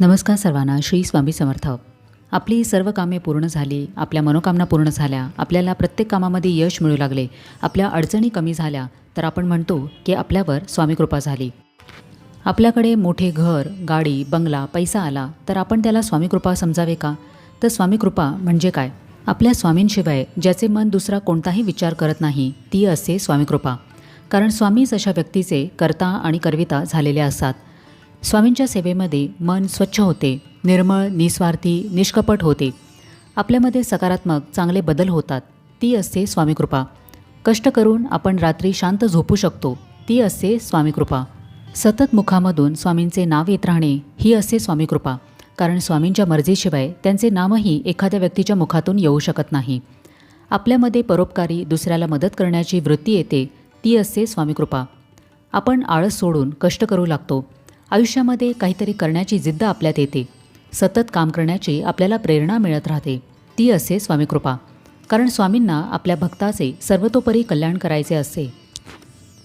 नमस्कार सर्वांना श्री स्वामी समर्थ. आपली सर्व कामे पूर्ण झाली आपल्या मनोकामना पूर्ण झाल्या आपल्याला प्रत्येक कामामध्ये यश मिळू लागले आपल्या अडचणी कमी झाल्या तर आपण म्हणतो की आपल्यावर स्वामी कृपा झाली. आपल्याकडे मोठे घर गाडी बंगला पैसा आला तर आपण त्याला स्वामी कृपा समजावे का? तर स्वामी कृपा म्हणजे काय? आपल्या स्वामींशिवाय ज्याचे मन दुसरा कोणताही विचार करत नाही ती असते स्वामी कृपा. कारण स्वामीच अशा व्यक्तीचे कर्ता आणि करविता झालेले असतात. स्वामींच्या सेवेमध्ये मन स्वच्छ होते निर्मळ निस्वार्थी निष्कपट होते. आपल्यामध्ये सकारात्मक चांगले बदल होतात. ती असते स्वामीकृपा. कष्ट करून आपण रात्री शांत झोपू शकतो. ती असते स्वामीकृपा. सतत मुखामधून स्वामींचे नाव येत राहणे ही असते स्वामीकृपा. कारण स्वामींच्या मर्जीशिवाय त्यांचे नामही एखाद्या व्यक्तीच्या मुखातून येऊ शकत नाही. आपल्यामध्ये परोपकारी दुसऱ्याला मदत करण्याची वृत्ती येते ती असते स्वामीकृपा. आपण आळस सोडून कष्ट करू लागतो. आयुष्यामध्ये काहीतरी करण्याची जिद्द आपल्यात येते. सतत काम करण्याची आपल्याला प्रेरणा मिळत राहते. ती असते स्वामीकृपा कारण स्वामींना आपल्या भक्ताचे सर्वतोपरी कल्याण करायचे असते.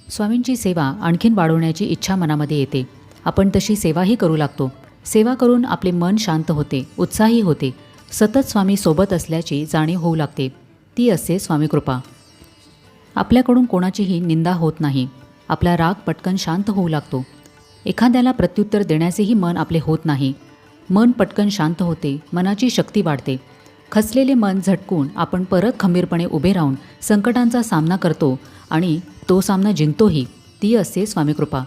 स्वामींची सेवा आणखीन वाढवण्याची इच्छा मनामध्ये येते. आपण तशी सेवाही करू लागतो. सेवा करून आपले मन शांत होते उत्साही होते. सतत स्वामी सोबत असल्याची जाणीव होऊ लागते. ती असते स्वामीकृपा आपल्याकडून कोणाचीही निंदा होत नाही. आपला राग पटकन शांत होऊ लागतो. एखाद्याला प्रत्युत्तर देण्याचेही मन आपले होत नाही. मन पटकन शांत होते मनाची शक्ती वाढते. खचलेले मन झटकून आपण परत खंबीरपणे उभे राहून संकटांचा सामना करतो आणि तो सामना जिंकतोही ती असते स्वामीकृपा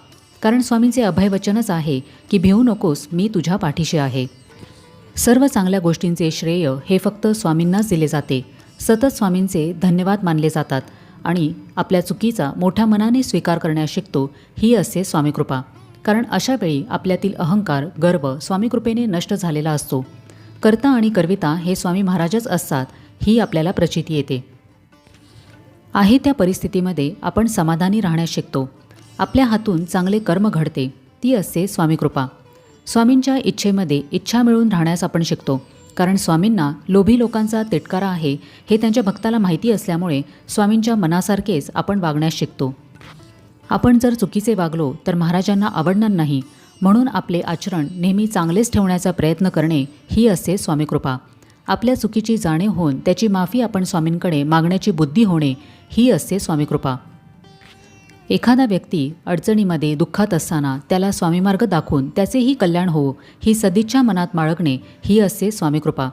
कारण स्वामींचे अभयवचनच आहे की भिवू नकोस मी तुझ्या पाठीशी आहे. सर्व चांगल्या गोष्टींचे श्रेय हे फक्त स्वामींनाच दिले जाते. सतत स्वामींचे धन्यवाद मानले जातात आणि आपल्या चुकीचा मोठ्या मनाने स्वीकार करण्यास शिकतो ही असते स्वामीकृपा कारण अशावेळी आपल्यातील अहंकार गर्व स्वामीकृपेने नष्ट झालेला असतो. कर्ता आणि कर्विता हे स्वामी महाराजच असतात ही आपल्याला प्रचिती येते. आहे त्या परिस्थितीमध्ये आपण समाधानी राहण्यास शिकतो. आपल्या हातून चांगले कर्म घडते ती असते स्वामीकृपा स्वामींच्या इच्छेमध्ये इच्छा मिळून राहण्यास आपण शिकतो कारण स्वामींना लोभी लोकांचा तिटकारा आहे हे त्यांच्या भक्ताला माहिती असल्यामुळे स्वामींच्या मनासारखेच आपण वागण्यास शिकतो. आपण जर चुकीचे वागलो तर महाराजांना आवडणार नाही म्हणून आपले आचरण नेहमी चांगलेच ठेवण्याचा प्रयत्न करणे ही असते स्वामीकृपा. आपल्या चुकीची जाणीव होऊन त्याची माफी आपण स्वामींकडे मागण्याची बुद्धी होणे ही असते स्वामीकृपा. एखादा व्यक्ती अडचणीमध्ये दुःखात असताना त्याला स्वामीमार्ग दाखवून त्याचेही कल्याण होवो ही सदिच्छा मनात बाळगणे ही असते स्वामीकृपा.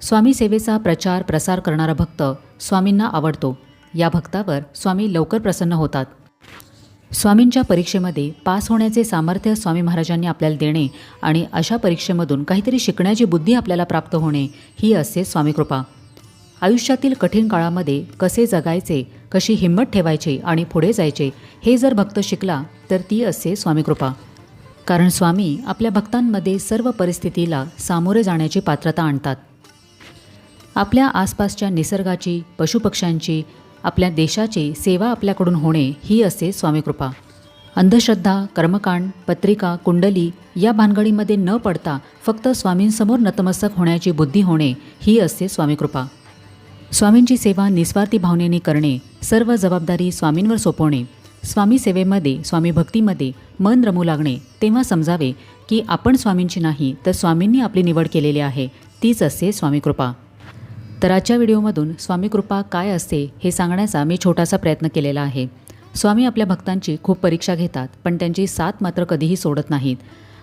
स्वामी सेवेचा प्रचार प्रसार करणारा भक्त स्वामींना आवडतो. या भक्तावर स्वामी लवकर प्रसन्न होतात. स्वामींच्या परीक्षेमध्ये पास होण्याचे सामर्थ्य स्वामी महाराजांनी आपल्याला देणे आणि अशा परीक्षेमधून काहीतरी शिकण्याची बुद्धी आपल्याला प्राप्त होणे ही असते स्वामीकृपा आयुष्यातील कठीण काळामध्ये कसे जगायचे कशी हिंमत ठेवायची आणि पुढे जायचे हे जर भक्त शिकला तर ती असते स्वामीकृपा कारण स्वामी आपल्या भक्तांमध्ये सर्व परिस्थितीला सामोरे जाण्याची पात्रता आणतात. आपल्या आसपासच्या निसर्गाची पशुपक्ष्यांची आपल्या देशाची सेवा आपल्याकडून होणे ही असते स्वामीकृपा. अंधश्रद्धा कर्मकांड पत्रिका कुंडली या भानगडीमध्ये न पडता फक्त स्वामींसमोर नतमस्तक होण्याची बुद्धी होणे ही असते स्वामीकृपा. स्वामींची सेवा निस्वार्थी भावनेने करणे सर्व जबाबदारी स्वामींवर सोपवणे स्वामी सेवेमध्ये स्वामी भक्तीमध्ये मन रमू लागणे तेव्हा समजावे की आपण स्वामींची नाही तर स्वामींनी आपली निवड केलेली आहे तीच असते स्वामीकृपा. तर आजच्या व्हिडिओमधून स्वामी कृपा काय असते हे सांगण्याचा मी छोटासा प्रयत्न केलेला आहे. स्वामी आपल्या भक्तांची खूप परीक्षा घेतात पण त्यांची साथ मात्र कधीही सोडत नाहीत.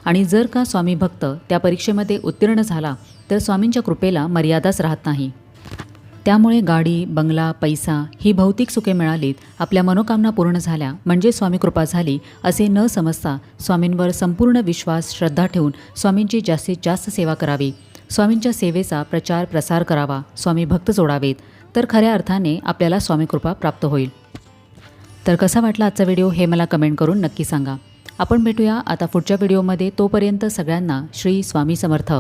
आणि जर का स्वामी भक्त त्या परीक्षेमध्ये उत्तीर्ण झाला तर स्वामींच्या कृपेला मर्यादाच राहत नाही. त्यामुळे गाडी बंगला पैसा ही भौतिक सुखे मिळालीत आपल्या मनोकामना पूर्ण झाल्या म्हणजे स्वामी कृपा झाली असे न समजता स्वामींवर संपूर्ण विश्वास श्रद्धा ठेवून स्वामींची जास्तीत जास्त सेवा करावी. स्वामींच्या सेवेचा प्रचार प्रसार करावा स्वामी भक्त जोडावेत तर खऱ्या अर्थाने आपल्याला स्वामी कृपा प्राप्त होईल. तर कसा वाटला आजचा व्हिडिओ हे मला कमेंट करून नक्की सांगा. आपण भेटूया आता पुढच्या व्हिडिओमध्ये तोपर्यंत सगळ्यांना श्री स्वामी समर्थ.